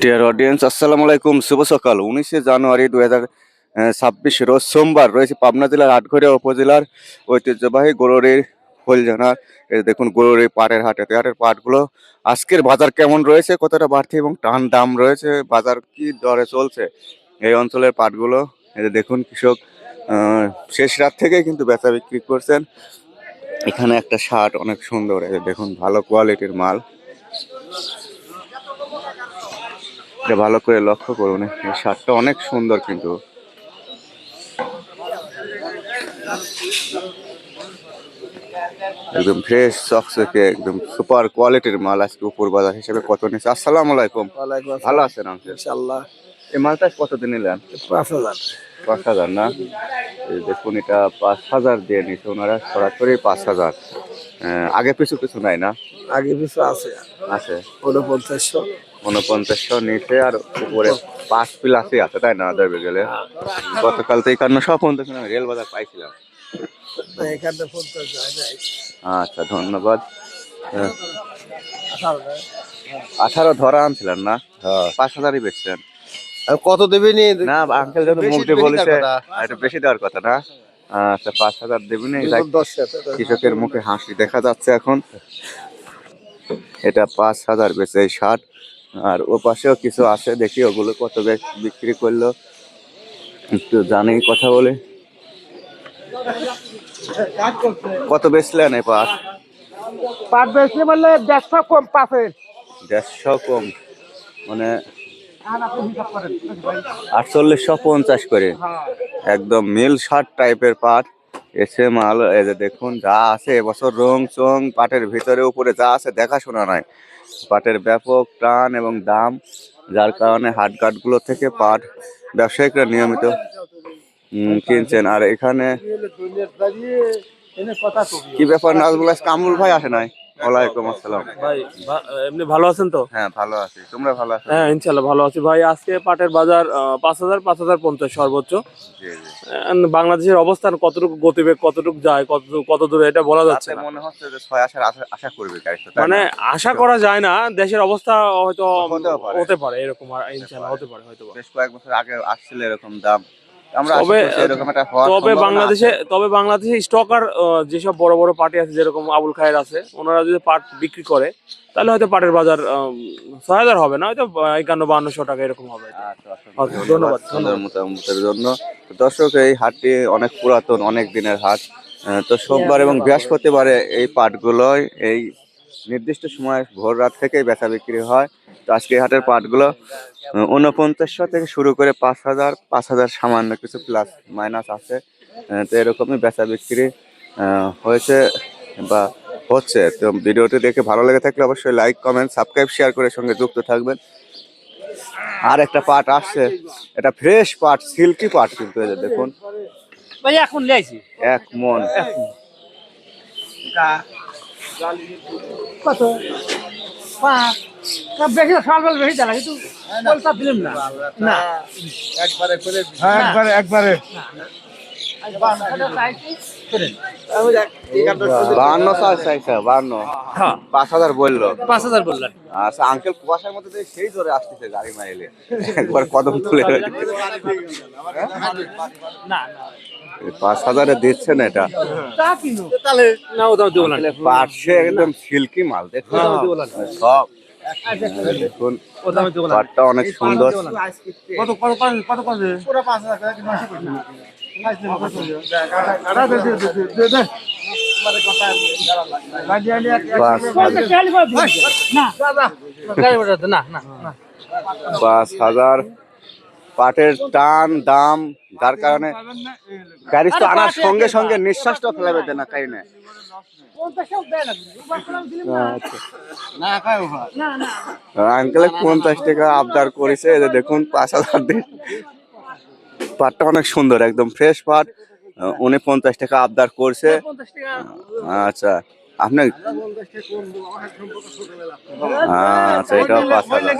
Dear audience আসসালামু আলাইকুম শুভ সকাল। উনিশে জানুয়ারি দু হাজার ছাব্বিশ রোজ সোমবার রয়েছে পাবনা জেলার আটঘরিয়া উপজেলার ঐতিহ্যবাহী গরুরের হলজানার এই দেখুন গরুরের পাটের হাট হাটের পাটগুলো। আজকের বাজার কেমন রয়েছে? কতটা বাড়তি এবং টান দাম রয়েছে? বাজার কি দরে চলছে? এই অঞ্চলের পাটগুলো, এই দেখুন, কৃষক শেষ রাত থেকে কিন্তু বেচা বিক্রি করছেন। এখানে একটা শার্ট অনেক সুন্দর দেখুন, ভালো কোয়ালিটির মাল। এটা ভালো করে লক্ষ্য করুন এই শার্টটা অনেক সুন্দর কিন্তু। একদম ফ্রেশ চকচকে একদম সুপার কোয়ালিটির মাল আজকে উপর বাজার হিসেবে কত নিচ্ছে আসসালামু আলাইকুম। ভালো আছেন এই মালটা কত দিন নিলেন? পাঁচ হাজার। পাঁচ হাজার না? এই দেখুন এটা পাঁচ হাজার দিয়ে নিচ্ছে ওনারা সরাসরি পাঁচ হাজার। আগে পিছু কিছু নাই না? আগে পিছু আছে। আছে। ঊনপঞ্চাশশো উনপঞ্চাশশো নিচে আর উপরে পাঁচ প্লাসই আছে তাই না ধরবে গেলে গতকাল তো একান্ন সব পর্যন্ত রেল বাজার পাইছিলাম। আচ্ছা ধন্যবাদ। আঠারো ধরা আনছিলেন না? পাঁচ হাজারই বেচছেন। কত দেবে নি আঙ্কেল বেশি- মুখ দিয়ে বলেছে। এটা বেশি দেওয়ার কথা না। আচ্ছা পাঁচ হাজার দেবেন কৃষকের মুখে হাসি দেখা যাচ্ছে এখন। এটা পাঁচ হাজার বেচে এই ষাট। আর ও পাশেও কিছু আছে দেখি ওগুলো কত বিক্রি করল। একটু জানি কথা বলে। কত বেচলেন এই পাট পাট বেশি বললে দেড়শো কম পাশে। দেড়শো কম মানে আটচল্লিশশো পঞ্চাশ করে। একদম মিল শার্ট টাইপের পাট। এসে মাল দেখুন, যা আছে এবছর রং চং, পাটের ভিতরে, উপরে যা আছে দেখাশোনা নাই। পাটের ব্যাপক টান এবং দাম, যার কারণে হাটঘাটগুলো থেকে পাট ব্যবসায়িকরা নিয়মিত কিনছেন। আর এখানে কি ব্যাপার, নাজমুল কামরুল ভাই আসে নাই? ওয়ালাইকুম আসসালাম ভাই এমনি ভালো আছেন তো? হ্যাঁ ভালো আছি। তোমরা ভালো আছো? হ্যাঁ ইনশাল্লাহ ভালো আছি। ভাই আজকে পাটের বাজার পাঁচ হাজার পাঁচ হাজার পঞ্চাশ সর্বোচ্চ। জি জি। আহ, বাংলাদেশের অবস্থান কতটুকু গতিবেগ কতটুকু যায় কত কত দূরে এটা বলা যাচ্ছে না। মনে হচ্ছে যে ছয় আসার আশা আশা করবে মানে আশা করা যায় না দেশের অবস্থা হয়তো হতে পারে এরকম আর ইনশাল্লাহ হতে পারে। হয়তো বেশ কয়েক বছর আগে আসছিল এরকম দাম। তবে বাংলাদেশে। তবে বাংলাদেশে স্টকার যেসব বড় বড় পার্টি আছে যেরকম আবুল খায়ের আছে ওনারা যদি পাট বিক্রি করে তাহলে হয়তো পাটের বাজার ছয় হাজার হবে না হয়তো একান্ন বান্নশো টাকা এরকম হবে। আচ্ছা, আচ্ছা, ধন্যবাদ, মতামতের জন্য। দর্শক এই হাটটি অনেক পুরাতন অনেক দিনের হাট। তো সোমবার এবং বৃহস্পতিবারে এই পাটগুলোই এই নির্দিষ্ট সময় ভোর রাত থেকেই বেচা বিক্রি হয়। তো আজকে হাটের পাটগুলো ঊনপঞ্চাশশো থেকে শুরু করে পাঁচ হাজার পাঁচ হাজার সামান্য কিছু প্লাস মাইনাস আছে। তো এরকমই বেচা বিক্রি হয়েছে বা হচ্ছে। তো ভিডিওটি দেখে ভালো লেগে থাকলে অবশ্যই লাইক কমেন্ট সাবস্ক্রাইব শেয়ার করে সঙ্গে যুক্ত থাকবেন। আর একটা পাট আসছে এটা ফ্রেশ পাট সিল্কি পাট কিন্তু দেখুন। ভাই এখন এক মন। কত? পাঁচ বেশি সাল বল বেশি দেলা কিন্তু দিলাম না। না। একবারে করে একবারে একবারে। বাহান্ন সাল চাইছে বাহান্ন। পাঁচ হাজার বলল। পাঁচ হাজার বললেন আচ্ছা আঙ্কেল কুয়াশার মধ্যে সেই জোরে আসতেছে গাড়ি মাইলে। একবার কদম তুলে না এই পাঁচ হাজারে দিচ্ছেন এটা। তা না পাট সে একদম সিল্কি মাল দেখুন। সব। দেখুন পাটটা অনেক সুন্দর। পাঁচ হাজার। পাটের টান দাম যার কারণে গাড়ি তো আনার সঙ্গে সঙ্গে নিঃশ্বাসটা ফেলাবে দেয় না কাই না। না আঙ্কেলে পঞ্চাশ টাকা আবদার করেছে এই দেখুন পাঁচ হাজার পাটটা অনেক সুন্দর একদম ফ্রেশ পাট। উনি পঞ্চাশ টাকা আবদার করছে। আচ্ছা। আপনি আচ্ছা এটাও পাঁচ হাজার।